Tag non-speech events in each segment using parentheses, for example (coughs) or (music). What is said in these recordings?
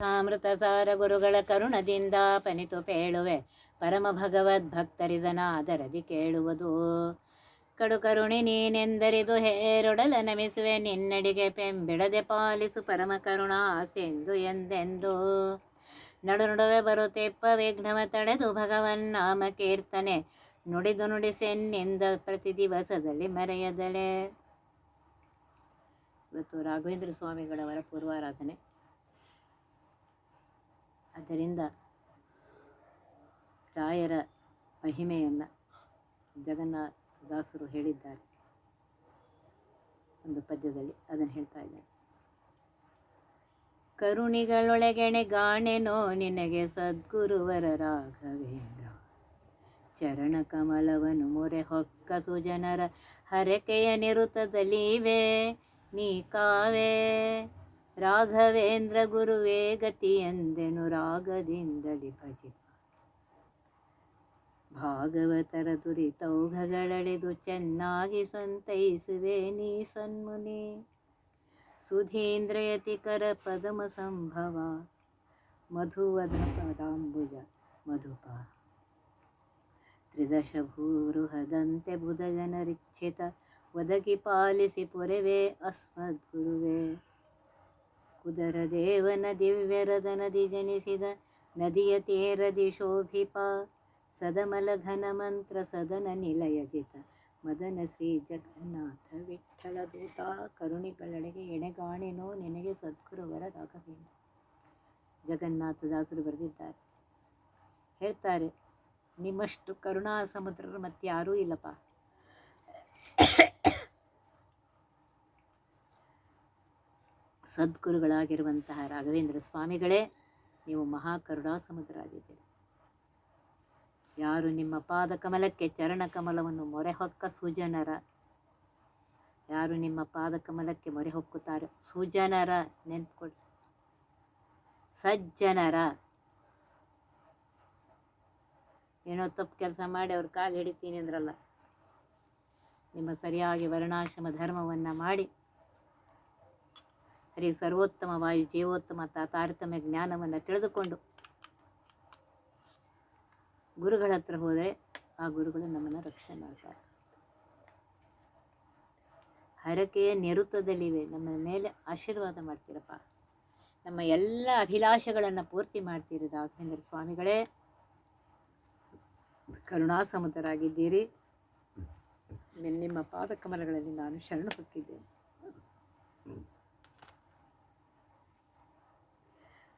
ಅಮೃತ ಸಾರ ಗುರುಗಳ ಕರುಣದಿಂದ ಪನಿತು ಪೇಳುವೆ. ಪರಮ ಭಗವದ್ ಭಕ್ತರಿದನ ಅದರದಿ ಕೇಳುವುದು. ಕಡು ಕರುಣಿ ನೀನೆಂದರಿದು ಹೇರೊಡಲ ನಮಿಸುವೆ. ನಿನ್ನಡಿಗೆ ಪೆಂಬಿಡದೆ ಪಾಲಿಸು ಪರಮ ಕರುಣಾ ಆಸೆಂದು ಎಂದೆಂದು. ನಡು ನಡುವೆ ಬರುತ್ತೆಪ್ಪ ವಿಘ್ನವ ತಡೆದು ಭಗವನ್ ನಾಮ ಕೀರ್ತನೆ. ನುಡಿದು ನುಡಿಸೆನ್ನಿಂದ ಪ್ರತಿ ದಿವಸದಲ್ಲಿ ಮರೆಯದಳೆ. ಇವತ್ತು ರಾಘವೇಂದ್ರ ಸ್ವಾಮಿಗಳವರ ಪೂರ್ವಾರಾಧನೆ. ಆದ್ದರಿಂದ ರಾಯರ ಮಹಿಮೆಯನ್ನು ಜಗನ್ನಾಥದಾಸರು ಹೇಳಿದ್ದಾರೆ. ಒಂದು ಪದ್ಯದಲ್ಲಿ ಅದನ್ನು ಹೇಳ್ತಾ ಇದ್ದಾರೆ ಕರುಣಿಗಳೊಳಗೆಣೆ ಗಾಣೆನೋ ನಿನಗೆ ಸದ್ಗುರುವರ ರಾಘವೇಂದ್ರ. ಚರಣ ಕಮಲವನು ಮೊರೆ ಹೊಕ್ಕ ಸುಜನರ ಹರಕೆಯ ನಿರುತದಲ್ಲಿವೆ, ನೀ ಕಾವೇ. ರಾಘವೇಂದ್ರ ಗುರುವೇ ಗತಿ ಎಂದೆನು ರಾಗದಿಂದಲಿ ಭಜಿ ಭಾಗವತರ ದುರಿತೌಘಗಳಳೆದು ಚೆನ್ನಾಗಿ ಸಂತೈಸುವೆ ನೀ ಸನ್ಮುನಿ. ಸುಧೀಂದ್ರಯತಿಕರ ಪದಮ ಸಂಭವ, ಮಧುವದ ಪದಾಂಬುಜ ಮಧುಪ. ತ್ರಿದಶ ಭೂರುಹದಂತೆ ಬುಧ ಜನರಿಚ್ಛಿತ ಒದಗಿ ಪಾಲಿಸಿ ಪೊರೆವೆ ಅಸ್ಮದ್ಗುರುವೇ. ಕುದರ ದೇವನ ದಿವ್ಯರದ ನದಿ ಜನಿಸಿದ ನದಿಯ ತೇರದಿ ಶೋಭಿಪ. ಸದಮಲ ಘನ ಮಂತ್ರ ಸದನ ನಿಲಯಜಿತ ಮದನ ಶ್ರೀ ಜಗನ್ನಾಥ ವಿಠಲ ದೂತ, ಕರುಣಿಗಳಡೆಗೆ ಎಣೆಗಾಣೆನೋ ನಿನಗೆ ಸದ್ಗುರುವರ ರಾಘವೇಂದ್ರ ಜಗನ್ನಾಥದಾಸರು ಬರೆದಿದ್ದಾರೆ. ಹೇಳ್ತಾರೆ, ನಿಮ್ಮಷ್ಟು ಕರುಣಾ ಸಮುದ್ರರು ಮತ್ತಾರೂ ಇಲ್ಲಪ್ಪ. ಸದ್ಗುರುಗಳಾಗಿರುವಂತಹ ರಾಘವೇಂದ್ರ ಸ್ವಾಮಿಗಳೇ, ನೀವು ಮಹಾಕರುಣಾ ಸಮುದ್ರ ಆಗಿದ್ದೀರಿ ಯಾರು ನಿಮ್ಮ ಪಾದ ಕಮಲಕ್ಕೆ ಚರಣ ಕಮಲವನ್ನು ಮೊರೆ ಹೊಕ್ಕ ಸುಜನರ, ಯಾರು ನಿಮ್ಮ ಪಾದ ಕಮಲಕ್ಕೆ ಮೊರೆ ಹೊಕ್ಕುತ್ತಾರೆ ಸುಜನರ ನೆನ್ಪುಕೊಡಿ ಸಜ್ಜನರ. ಏನೋ ತಪ್ಪು ಕೆಲಸ ಮಾಡಿ ಅವ್ರ ಕಾಲು ಹಿಡಿತೀನಿ ಅಂದ್ರಲ್ಲ. ನಿಮ್ಮ ಸರಿಯಾಗಿ ವರ್ಣಾಶ್ರಮ ಧರ್ಮವನ್ನು ಮಾಡಿ. ಹರಿ ಸರ್ವೋತ್ತಮವಾಗಿ ಜೀವೋತ್ತಮ ತಾರತಮ್ಯ ಜ್ಞಾನವನ್ನು ತಿಳಿದುಕೊಂಡು ಗುರುಗಳ ಹತ್ರ ಹೋದರೆ ಆ ಗುರುಗಳು ನಮ್ಮನ್ನು ರಕ್ಷಣೆ ಮಾಡ್ತಾರೆ. ಹರಕೆಯ ನಿರುತ್ತದಲ್ಲಿವೆ ನಮ್ಮ ಮೇಲೆ ಆಶೀರ್ವಾದ ಮಾಡ್ತೀರಪ್ಪ. ನಮ್ಮ ಎಲ್ಲ ಅಭಿಲಾಷೆಗಳನ್ನು ಪೂರ್ತಿ ಮಾಡ್ತೀರಿ ರಾಘವೇಂದ್ರ ಸ್ವಾಮಿಗಳೇ. ಕರುಣಾ ಸಮುದ್ರರಾಗಿದ್ದೀರಿ ನಿನ್ನ- ನಿಮ್ಮ ಪಾದಕಮಲಗಳಲ್ಲಿ ನಾನು ಶರಣ ಹೊಕ್ಕಿದ್ದೇನೆ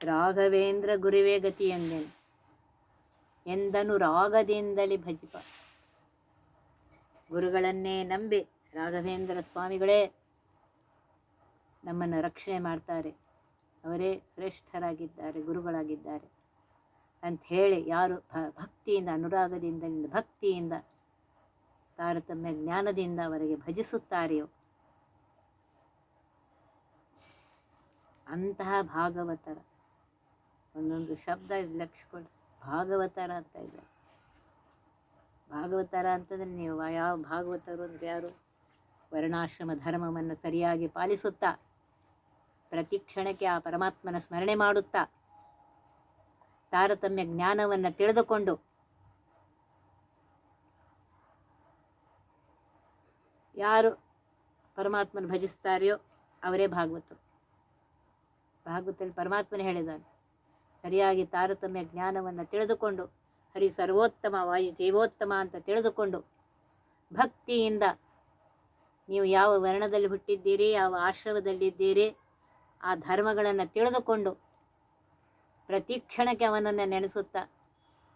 ರಾಘವೇಂದ್ರ ಗುರುವೇ ಗತಿ ಎಂದೆನು? ಎಂದನು ರಾಗದಿಂದಲೇ ಭಜಿಪ. ಗುರುಗಳನ್ನೇ ನಂಬಿ ರಾಘವೇಂದ್ರ ಸ್ವಾಮಿಗಳೇ ನಮ್ಮನ್ನು ರಕ್ಷಣೆ ಮಾಡ್ತಾರೆ. ಅವರೇ ಶ್ರೇಷ್ಠರಾಗಿದ್ದಾರೆ, ಗುರುಗಳಾಗಿದ್ದಾರೆ ಅಂತ ಹೇಳಿ ಯಾರು ಭಕ್ತಿಯಿಂದ, ಅನುರಾಗದಿಂದ ಭಕ್ತಿಯಿಂದ, ತಾರತಮ್ಯ ಜ್ಞಾನದಿಂದ ಅವರಿಗೆ ಭಜಿಸುತ್ತಾರೆಯೋ? ಅಂತಹ ಭಾಗವತರ. ಒಂದೊಂದು ಶಬ್ದ ಲಕ್ಷ ಕೊಡಿ, ಭಾಗವತರ ಅಂತ ಇದೆ. ಭಾಗವತರ ಅಂತಂದರೆ ನೀವು ಯಾವ ಭಾಗವತರು ಅಂದರೆ ಯಾರು? ವರ್ಣಾಶ್ರಮ ಧರ್ಮವನ್ನು ಸರಿಯಾಗಿ ಪಾಲಿಸುತ್ತಾ, ಪ್ರತಿ ಕ್ಷಣಕ್ಕೆ ಆ ಪರಮಾತ್ಮನ ಸ್ಮರಣೆ ಮಾಡುತ್ತಾ, ತಾರತಮ್ಯ ಜ್ಞಾನವನ್ನು ತಿಳಿದುಕೊಂಡು, ಯಾರು ಪರಮಾತ್ಮನ ಭಜಿಸ್ತಾರೆಯೋ ಅವರೇ ಭಾಗವತರು. ಭಾಗವತಲ್ಲಿ ಪರಮಾತ್ಮನೇ ಹೇಳಿದ್ದಾನೆ. ಸರಿಯಾಗಿ ತಾರತಮ್ಯ ಜ್ಞಾನವನ್ನು ತಿಳಿದುಕೊಂಡು, ಹರಿ ಸರ್ವೋತ್ತಮ ವಾಯು ಜೀವೋತ್ತಮ ಅಂತ ತಿಳಿದುಕೊಂಡು, ಭಕ್ತಿಯಿಂದ ನೀವು ಯಾವ ವರ್ಣದಲ್ಲಿ ಹುಟ್ಟಿದ್ದೀರಿ, ಯಾವ ಆಶ್ರಮದಲ್ಲಿದ್ದೀರಿ, ಆ ಧರ್ಮಗಳನ್ನು ತಿಳಿದುಕೊಂಡು, ಪ್ರತಿ ಕ್ಷಣಕ್ಕೆ ಅವನನ್ನು ನೆನೆಸುತ್ತ,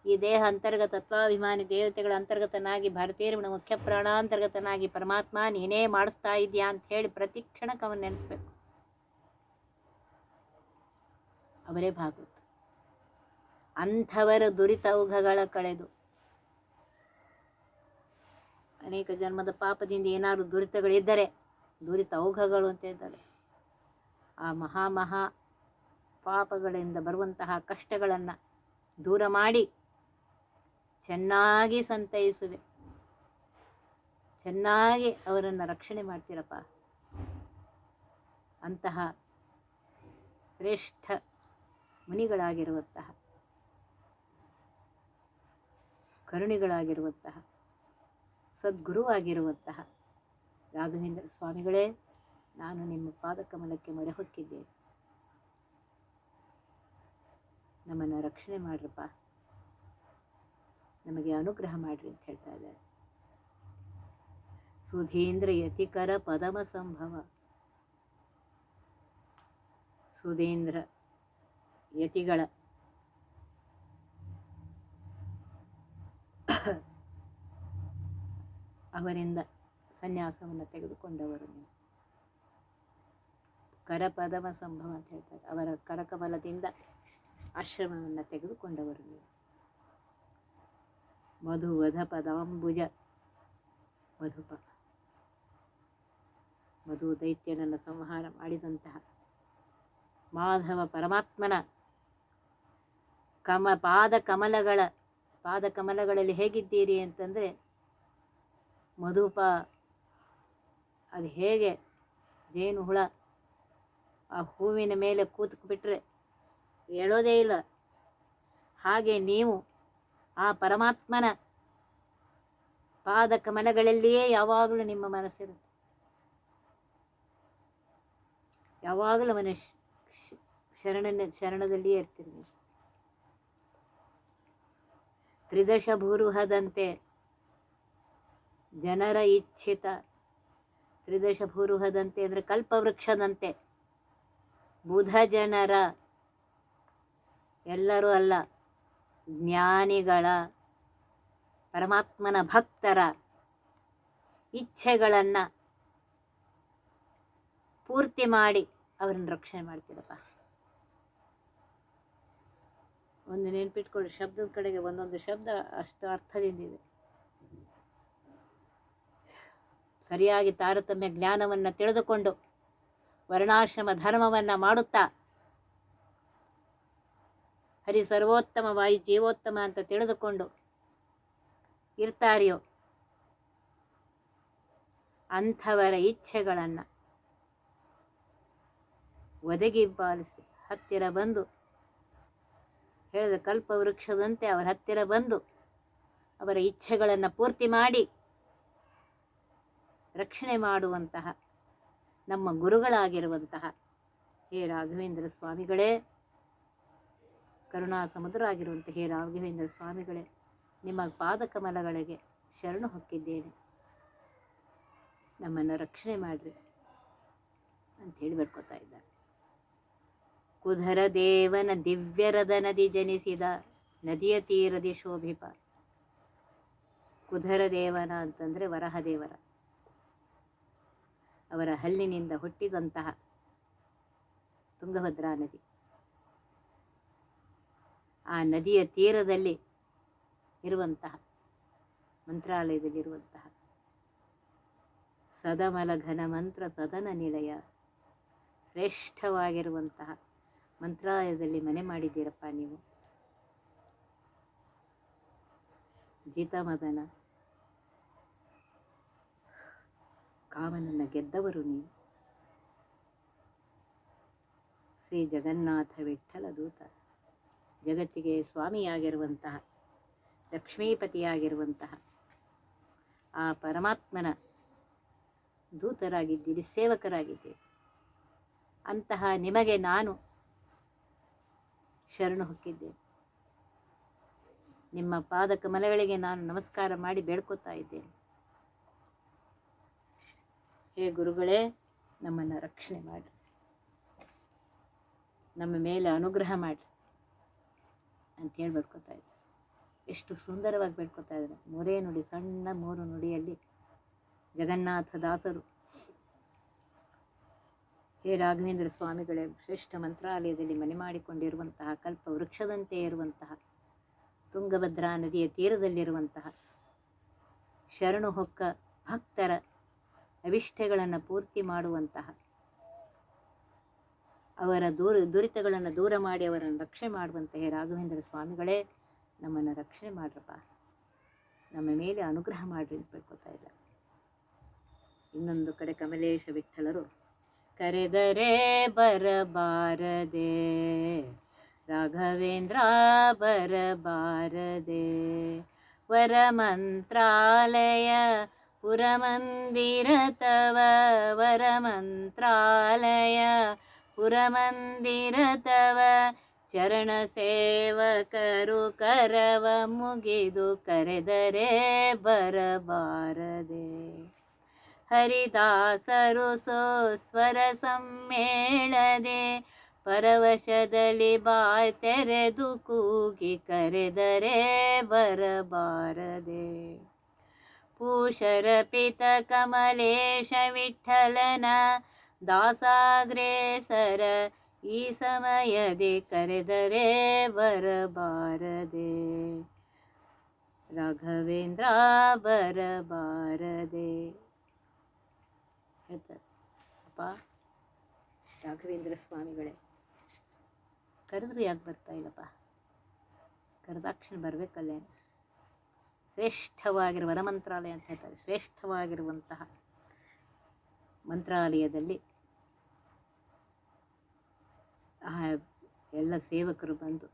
ಈ ದೇಹ ಅಂತರ್ಗತ ತತ್ವಾಭಿಮಾನಿ ದೇವತೆಗಳ ಅಂತರ್ಗತನಾಗಿ ಭಾರತೀಯರಮಣ ಮುಖ್ಯ ಪ್ರಾಣಾಂತರ್ಗತನಾಗಿ ಪರಮಾತ್ಮ ನೀನೇ ಮಾಡಿಸ್ತಾ ಇದೆಯಾ ಅಂತ ಹೇಳಿ ಪ್ರತಿ ಕ್ಷಣಕ್ಕೆ ಅವನು ನೆನೆಸ್ಬೇಕು. ಅವರೇ ಭಾಗವತ. ಅಂಥವರ ದುರಿತೌಘಗಳ ಕಳೆದು. ಅನೇಕ ಜನ್ಮದ ಪಾಪದಿಂದ ಏನಾದರೂ ದುರಿತಗಳಿದ್ದರೆ ದುರಿತ ಔಘಗಳು ಅಂತ ಇದ್ದಾರೆ. ಆ ಮಹಾ ಮಹಾ ಪಾಪಗಳಿಂದ ಬರುವಂತಹ ಕಷ್ಟಗಳನ್ನು ದೂರ ಮಾಡಿ ಚೆನ್ನಾಗಿ ಸಂತೈಸುವೆ. ಚೆನ್ನಾಗಿ ಅವರನ್ನು ರಕ್ಷಣೆ ಮಾಡ್ತೀರಪ್ಪ. ಅಂತಹ ಶ್ರೇಷ್ಠ ಮುನಿಗಳಾಗಿರುವಂತಹ ಕರುಣಿಗಳಾಗಿರುವಂತಹ, ಸದ್ಗುರುವಾಗಿರುವಂತಹ ರಾಘವೇಂದ್ರ ಸ್ವಾಮಿಗಳೇ, ನಾನು ನಿಮ್ಮ ಪಾದಕಮಲಕ್ಕೆ ಮೊರೆ ಹೊಕ್ಕಿದ್ದೇನೆ ನಮ್ಮನ್ನು ರಕ್ಷಣೆ ಮಾಡ್ರಪ್ಪ. ನಮಗೆ ಅನುಗ್ರಹ ಮಾಡ್ರಿ ಅಂತ ಹೇಳ್ತಾ ಇದ್ದಾರೆ. ಸುಧೀಂದ್ರ ಯತಿಕರ ಪದಮ ಸಂಭವ. ಸುಧೀಂದ್ರ ಯತಿಗಳ ಅವರಿಂದ ಸನ್ಯಾಸವನ್ನು ತೆಗೆದುಕೊಂಡವರು ನೀವು. ಕರಪದಮ ಸಂಭವ ಅಂತ ಹೇಳ್ತಾರೆ. ಅವರ ಕರಕಮಲದಿಂದ ಆಶ್ರಮವನ್ನು ತೆಗೆದುಕೊಂಡವರು ನೀವು. ಮಧುವಧ ಪದಾಂಬುಜ ಮಧುಪ. ಮಧು ದೈತ್ಯನನ್ನು ಸಂಹಾರ ಮಾಡಿದಂತಹ ಮಾಧವ ಪರಮಾತ್ಮನ ಕಮ ಪಾದ ಕಮಲಗಳ ಪಾದ ಕಮಲಗಳಲ್ಲಿ ಹೇಗಿದ್ದೀರಿ ಅಂತಂದರೆ ಮಧುಪ. ಅದು ಹೇಗೆ? ಜೇನು ಹುಳ. ಆ ಹೂವಿನ ಮೇಲೆ ಕೂತ್ಬಿಟ್ರೆ ಹೇಳೋದೇ ಇಲ್ಲ. ಹಾಗೆ ನೀವು ಆ ಪರಮಾತ್ಮನ ಪಾದ ಕಮಲಗಳಲ್ಲಿಯೇ ಯಾವಾಗಲೂ ನಿಮ್ಮ ಮನಸ್ಸಿರುತ್ತೆ. ಯಾವಾಗಲೂ ಮನ ಶರಣನ ಶರಣದಲ್ಲಿಯೇ ಇರ್ತೀರಿ ತ್ರಿದಶ ಭೂರುಹದಂತೆ ಜನರ ಇಚ್ಛಿತ ತ್ರಿದಶ ಭೂರುಹದಂತೆ ಅಂದರೆ ಕಲ್ಪವೃಕ್ಷದಂತೆ. ಬುಧ ಜನರ ಎಲ್ಲರೂ ಅಲ್ಲ, ಜ್ಞಾನಿಗಳ, ಪರಮಾತ್ಮನ ಭಕ್ತರ ಇಚ್ಛೆಗಳನ್ನು ಪೂರ್ತಿ ಮಾಡಿ ಅವರನ್ನು ರಕ್ಷಣೆ ಮಾಡ್ತೀರಪ್ಪ. ಒಂದು ನೆನ್ಪಿಟ್ಕೊಳ್ಳಿ, ಶಬ್ದದ ಕಡೆಗೆ ಒಂದೊಂದು ಶಬ್ದ ಅಷ್ಟು ಅರ್ಥದಿಂದಿದೆ ಸರಿಯಾಗಿ ತಾರತಮ್ಯ ಜ್ಞಾನವನ್ನು ತಿಳಿದುಕೊಂಡು ವರ್ಣಾಶ್ರಮ ಧರ್ಮವನ್ನು ಮಾಡುತ್ತಾ ಹರಿ ಸರ್ವೋತ್ತಮ ವಾಯು ಜೀವೋತ್ತಮ ಅಂತ ತಿಳಿದುಕೊಂಡು ಇರ್ತಾರೆಯೋ? ಅಂಥವರ ಇಚ್ಛೆಗಳನ್ನು ಒದಗಿ ಪಾಲಿಸಿ, ಹತ್ತಿರ ಬಂದು ಹೇಳಿದ ಕಲ್ಪವೃಕ್ಷದಂತೆ ಅವರ ಹತ್ತಿರ ಬಂದು ಅವರ ಇಚ್ಛೆಗಳನ್ನು ಪೂರ್ತಿ ಮಾಡಿ ರಕ್ಷಣೆ ಮಾಡುವಂತಹ, ನಮ್ಮ ಗುರುಗಳಾಗಿರುವಂತಹ ಹೇ ರಾಘವೇಂದ್ರ ಸ್ವಾಮಿಗಳೇ, ಕರುಣಾ ಸಮುದ್ರ ಆಗಿರುವಂಥ ಹೇ ರಾಘವೇಂದ್ರ ಸ್ವಾಮಿಗಳೇ, ನಿಮ್ಮ ಪಾದಕಮಲಗಳಿಗೆ ಶರಣು ಹೊಕ್ಕಿದ್ದೇನೆ. ನಮ್ಮನ್ನು ರಕ್ಷಣೆ ಮಾಡಿರಿ ಅಂಥೇಳಿ ಬೇಡ್ಕೋತಾ ಇದ್ದಾರೆ. ಕುಧರ ದೇವನ ದಿವ್ಯರದ ನದಿ ಜನಿಸಿದ ನದಿಯ ತೀರದಿ ಶೋಭಿಪ. ಕುಧರ ದೇವನ ಅಂತಂದರೆ ವರಹದೇವರ. ಅವರ ಹಲ್ಲಿನಿಂದ ಹುಟ್ಟಿದಂತಹ ತುಂಗಭದ್ರಾ ನದಿ. ಆ ನದಿಯ ತೀರದಲ್ಲಿ ಇರುವಂತಹ, ಮಂತ್ರಾಲಯದಲ್ಲಿರುವಂತಹ ಸದಮಲ ಘನ ಮಂತ್ರ ಸದನ ನಿಲಯ, ಶ್ರೇಷ್ಠವಾಗಿರುವಂತಹ ಮಂತ್ರಾಲಯದಲ್ಲಿ ಮನೆ ಮಾಡಿದ್ದೀರಪ್ಪ ನೀವು. ಜಿತಮದನ ಕಾಮನನ್ನು ಗೆದ್ದವರು ನೀವು. ಶ್ರೀ ಜಗನ್ನಾಥ ವಿಠಲ ದೂತ. ಜಗತ್ತಿಗೆ ಸ್ವಾಮಿಯಾಗಿರುವಂತಹ, ಲಕ್ಷ್ಮೀಪತಿಯಾಗಿರುವಂತಹ ಆ ಪರಮಾತ್ಮನ ದೂತರಾಗಿದ್ದೀರಿ, ಸೇವಕರಾಗಿದ್ದೀರಿ. ಅಂತಹ ನಿಮಗೆ ನಾನು ಶರಣು ಹೊಕ್ಕಿದ್ದೇನೆ. ನಿಮ್ಮ ಪಾದ ಕಮಲಗಳಿಗೆ ನಾನು ನಮಸ್ಕಾರ ಮಾಡಿ ಬೇಡ್ಕೋತಾ ಇದ್ದೇನೆ. ಹೇ ಗುರುಗಳೇ, ನಮ್ಮನ್ನು ರಕ್ಷಣೆ ಮಾಡಿ. ನಮ್ಮ ಮೇಲೆ ಅನುಗ್ರಹ ಮಾಡಿ ಅಂತೇಳಿ ಬೇಡ್ಕೊತಾ ಇದ್ದೆ. ಎಷ್ಟು ಸುಂದರವಾಗಿ ಬೇಡ್ಕೊತಾ ಇದ್ದಾರೆ. ಮೂರೇ ನುಡಿ, ಸಣ್ಣ ಮೂರು ನುಡಿಯಲ್ಲಿ ಜಗನ್ನಾಥ ದಾಸರು. ಹೇ ರಾಘವೇಂದ್ರ ಸ್ವಾಮಿಗಳೇ, ಶ್ರೇಷ್ಠ ಮಂತ್ರಾಲಯದಲ್ಲಿ ಮನೆ ಮಾಡಿಕೊಂಡಿರುವಂತಹ, ಕಲ್ಪ ವೃಕ್ಷದಂತೆ ಇರುವಂತಹ ತುಂಗಭದ್ರಾ ನದಿಯ ತೀರದಲ್ಲಿರುವಂತಹ, ಶರಣು ಹೊಕ್ಕ ಭಕ್ತರ ಅವಿಷ್ಟಗಳನ್ನು ಪೂರ್ತಿ ಮಾಡುವಂತಹ ಅವರ ದೂರ, ದುರಿತಗಳನ್ನು ದೂರ ಮಾಡಿ ಅವರನ್ನು ರಕ್ಷಣೆ ಮಾಡುವಂತಹ ರಾಘವೇಂದ್ರ ಸ್ವಾಮಿಗಳೇ ನಮ್ಮನ್ನು ರಕ್ಷಣೆ ಮಾಡ್ರಪ್ಪ. ನಮ್ಮ ಮೇಲೆ ಅನುಗ್ರಹ ಮಾಡ್ರಿ ಅಂತ ಬೇಡ್ಕೊತಾ ಇದ್ದಾರೆ. ಇನ್ನೊಂದು ಕಡೆ ಕಮಲೇಶ ವಿಠಲರು ಕರೆದರೆ ಬರಬಾರದೆ, ರಾಘವೇಂದ್ರ ಬರಬಾರದೆ, ವರಮಂತ್ರಾಲಯ ಪುರಮಂದಿರ ತವ ವರಮಂತ್ರಾಲಯ ಪುರಮಂದಿರ ತವ ಚರಣ ಸೇವಕರು ಕರವ ಮುಗಿದು ಕರೆದರೆ ಬರಬಾರದೆ ಹರಿದಾಸರು ಸ್ವರ ಸಮ್ಮೇಳದೆ ಪರವಶದಲ್ಲಿ ಬಾಯ್ ತೆರೆದು ಕೂಗಿ ಕರೆದರೆ ಬರಬಾರದೆ ಪೂಷರ ಪಿತ ಕಮಲೇಶ ವಿಠಲನ ದಾಸಾಗ್ರೇಸರ ಈ ಸಮಯದೆ ಕರೆದರೆ ಬರಬಾರದೆ. ರಾಘವೇಂದ್ರ, ಬರಬಾರದೆ. ಅಪ್ಪ, ರಾಘವೇಂದ್ರ ಸ್ವಾಮಿಗಳೇ, ಕರೆದ್ರೆ ಯಾಕೆ ಬರ್ತಾ ಇಲ್ಲಪ್ಪ? ಕರೆದಾಕ್ಷಣ ಬರಬೇಕಲ್ಲೇ ಶ್ರೇಷ್ಠವಾಗಿರುವ ವರಮಂತ್ರಾಲಯ ಅಂತ ಹೇಳ್ತಾರೆ. ಶ್ರೇಷ್ಠವಾಗಿರುವಂತಹ ಮಂತ್ರಾಲಯದಲ್ಲಿ ಎಲ್ಲ ಸೇವಕರು ಬಂದು,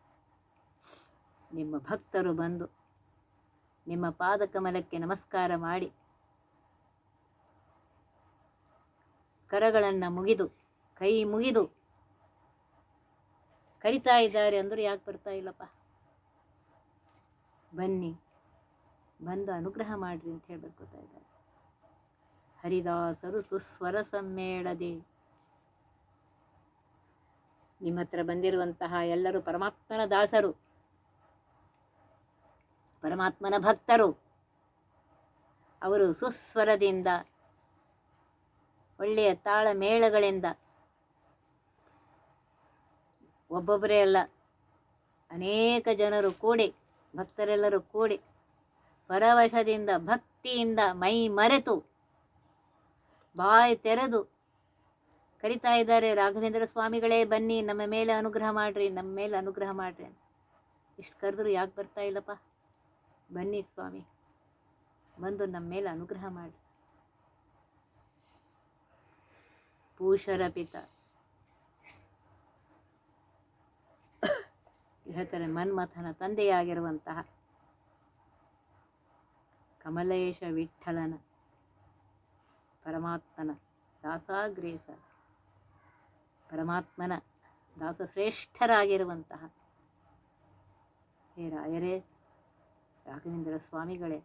ನಿಮ್ಮ ಭಕ್ತರು ಬಂದು, ನಿಮ್ಮ ಪಾದಕಮಲಕ್ಕೆ ನಮಸ್ಕಾರ ಮಾಡಿ, ಕರಗಳನ್ನು ಮುಗಿದು, ಕೈ ಮುಗಿದು ಕರಿತಾ ಇದ್ದಾರೆ ಅಂದರೂ ಯಾಕೆ ಬರ್ತಾ ಇಲ್ಲಪ್ಪ? ಬನ್ನಿ. ಬಂದು ಅನುಗ್ರಹ ಮಾಡ್ರಿ ಅಂತ ಹೇಳಿ ಬರ್ಕೋತಾ ಇದ್ದಾರೆ. ಹರಿದಾಸರು ಸುಸ್ವರ ಸಮ್ಮೇಳದೆ. ನಿಮ್ಮ ಹತ್ರ ಬಂದಿರುವಂತಹ ಎಲ್ಲರೂ ಪರಮಾತ್ಮನ ದಾಸರು. ಪರಮಾತ್ಮನ ಭಕ್ತರು. ಅವರು ಸುಸ್ವರದಿಂದ, ಒಳ್ಳೆಯ ತಾಳ ಮೇಳಗಳಿಂದ, ಒಬ್ಬೊಬ್ಬರೇ ಅಲ್ಲ, ಅನೇಕ ಜನರು ಕೂಡಿ, ಭಕ್ತರೆಲ್ಲರೂ ಕೂಡಿ ಪರವಶದಿಂದ ಭಕ್ತಿಯಿಂದ ಮೈ ಮರೆತು ಬಾಯಿ ತೆರೆದು ಕರಿತಾ ಇದ್ದಾರೆ ರಾಘವೇಂದ್ರ ಸ್ವಾಮಿಗಳೇ, ಬನ್ನಿ, ನಮ್ಮ ಮೇಲೆ ಅನುಗ್ರಹ ಮಾಡಿರಿ, ನಮ್ಮ ಮೇಲೆ ಅನುಗ್ರಹ ಮಾಡಿರಿ ಅಂತ. ಇಷ್ಟು ಕರೆದ್ರು ಯಾಕೆ ಬರ್ತಾ ಇಲ್ಲಪ್ಪ? ಬನ್ನಿ ಸ್ವಾಮಿ, ಬಂದು ನಮ್ಮ ಮೇಲೆ ಅನುಗ್ರಹ ಮಾಡಿ ಪೂಷರ ಪಿತ. (coughs) ಹೇಳ್ತಾರೆ ಮನ್ಮಥನ ತಂದೆಯಾಗಿರುವಂತಹ ಕಮಲೇಶ ವಿಠಲನ ಪರಮಾತ್ಮನ ದಾಸಾಗ್ರೇಸ, ಪರಮಾತ್ಮನ ದಾಸಶ್ರೇಷ್ಠರಾಗಿರುವಂತಹ ಹೇ ರಾಯರೇ, ರಾಘವೇಂದ್ರ ಸ್ವಾಮಿಗಳೇ,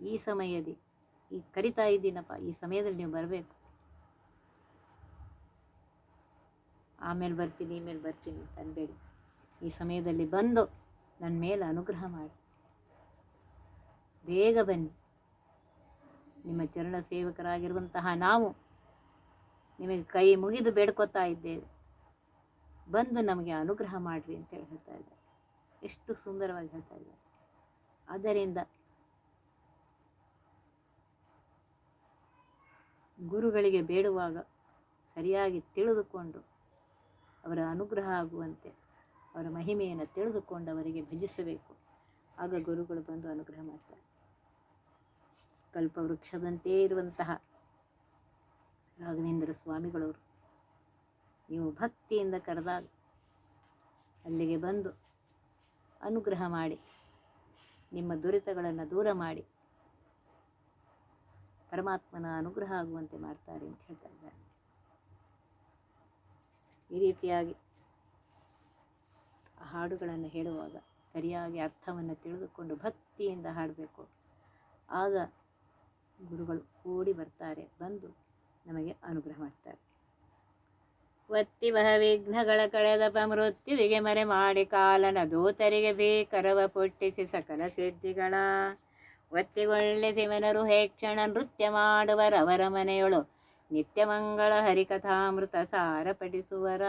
ಈ ಸಮಯದಿ, ಈ ಕರಿತಾ ಇದ್ದೀನಪ್ಪ, ಈ ಸಮಯದಲ್ಲಿ ನೀವು ಬರಬೇಕು. ಆಮೇಲೆ ಬರ್ತೀನಿ ಈಮೇಲೆ ಬರ್ತೀನಿ ಅಂತ ಅನ್ಬೇಡಿ. ಈ ಸಮಯದಲ್ಲಿ ಬಂದು ನನ್ನ ಮೇಲೆ ಅನುಗ್ರಹ ಮಾಡಿ. ಬೇಗ ಬನ್ನಿ. ನಿಮ್ಮ ಚರಣ ಸೇವಕರಾಗಿರುವಂತಹ ನಾವು ನಿಮಗೆ ಕೈ ಮುಗಿದು ಬೇಡ್ಕೊತಾ ಇದ್ದೇವೆ. ಬಂದು ನಮಗೆ ಅನುಗ್ರಹ ಮಾಡಿರಿ ಅಂತ ಹೇಳಿ ಹೇಳ್ತಾ ಇದ್ದಾರೆ. ಎಷ್ಟು ಸುಂದರವಾಗಿ ಹೇಳ್ತಾ ಇದ್ದಾರೆ. ಆದ್ದರಿಂದ ಗುರುಗಳಿಗೆ ಬೇಡುವಾಗ ಸರಿಯಾಗಿ ತಿಳಿದುಕೊಂಡು ಅವರ ಅನುಗ್ರಹ ಆಗುವಂತೆ, ಅವರ ಮಹಿಮೆಯನ್ನು ತಿಳಿದುಕೊಂಡು ಅವರಿಗೆ ಭಜಿಸಬೇಕು. ಆಗ ಗುರುಗಳು ಬಂದು ಅನುಗ್ರಹ ಮಾಡ್ತಾರೆ. ಕಲ್ಪವೃಕ್ಷದಂತೆ ಇರುವಂತಹ ರಾಘವೇಂದ್ರ ಸ್ವಾಮಿಗಳವರು, ನೀವು ಭಕ್ತಿಯಿಂದ ಕರೆದಾಗ ಅಲ್ಲಿಗೆ ಬಂದು ಅನುಗ್ರಹ ಮಾಡಿ, ನಿಮ್ಮ ದುರಿತಗಳನ್ನು ದೂರ ಮಾಡಿ, ಪರಮಾತ್ಮನ ಅನುಗ್ರಹ ಆಗುವಂತೆ ಮಾಡ್ತಾರೆ ಅಂತ ಹೇಳ್ತಾ ಇದ್ದಾರೆ. ಈ ರೀತಿಯಾಗಿ ಹಾಡುಗಳನ್ನು ಹೇಳುವಾಗ ಸರಿಯಾಗಿ ಅರ್ಥವನ್ನು ತಿಳಿದುಕೊಂಡು ಭಕ್ತಿಯಿಂದ ಹಾಡಬೇಕು. ಆಗ ಗುರುಗಳು ಕೂಡಿ ಬರ್ತಾರೆ, ಬಂದು ನಮಗೆ ಅನುಗ್ರಹ ಮಾಡ್ತಾರೆ. ಒತ್ತಿ ಬಹ ವಿಘ್ನಗಳ ಕಳೆದಪ ಮೃತ್ಯುವಿಗೆ ಮರೆ ಮಾಡಿ ಕಾಲನ ದೂತರಿಗೆ ಬೇಕರವ ಪೊಟ್ಟಿಸಿ ಸಕಲ ಸಿದ್ಧಿಗಳ. ಒತ್ತಿಗೊಳ್ಳೆ ಸಿಮನರು ಹೇಕ್ಷಣ ನೃತ್ಯ ಮಾಡುವರವರ ಮನೆಯೊಳು ನಿತ್ಯ ಮಂಗಳ ಹರಿಕಥಾಮೃತ ಸಾರ ಪಠಿಸುವರ